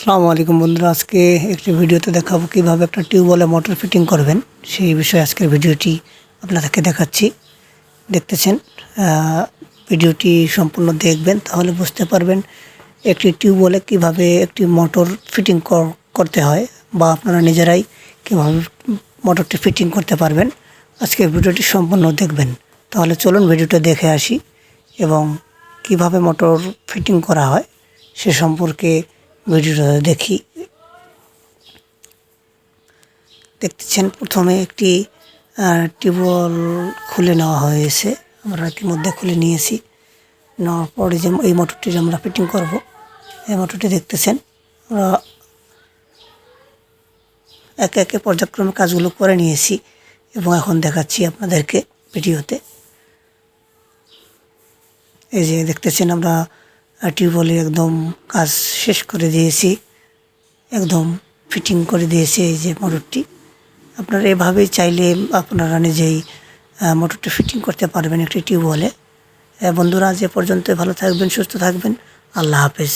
সালামু আলাইকুম বন্ধুরা, আজকে একটি ভিডিওতে দেখাবো কীভাবে একটা টিউবওয়েলে মোটর ফিটিং করবেন। সেই বিষয়ে আজকের ভিডিওটি আপনাদেরকে দেখাচ্ছি। দেখতেছেন ভিডিওটি সম্পূর্ণ দেখবেন, তাহলে বুঝতে পারবেন একটি টিউবওয়েলে কীভাবে একটি মোটর ফিটিং কর- করতে হয় বা আপনারা নিজেরাই কীভাবে মোটরটি ফিটিং করতে পারবেন। আজকের ভিডিওটি সম্পূর্ণ দেখবেন। তাহলে চলুন ভিডিওটা দেখে আসি এবং কীভাবে মোটর ফিটিং করা হয় সে সম্পর্কে ভিডিওটা দেখি। দেখতেছেন প্রথমে একটি টিউবওয়েল খুলে নেওয়া হয়েছে। আমরা ইতিমধ্যে খুলে নিয়েছি। নেওয়ার পরে যে এই মোটরটি আমরা ফিটিং করব, এই মোটরটি দেখতেছেন। আমরা একে একে পর্যায়ক্রমে কাজগুলো করে নিয়েছি এবং এখন দেখাচ্ছি আপনাদেরকে ভিডিওতে। এই যে দেখতেছেন আমরা টিউবওয়েলে একদম কাজ শেষ করে দিয়েছি। একদম ফিটিং করে দিয়েছে এই যে মোটরটি। আপনারা এভাবেই চাইলে আপনারা নিজেই মোটরটি ফিটিং করতে পারবেন একটি টিউবওয়েলে। বন্ধুরা, আজ এ পর্যন্ত ভালো থাকবেন, সুস্থ থাকবেন। আল্লাহ হাফেজ।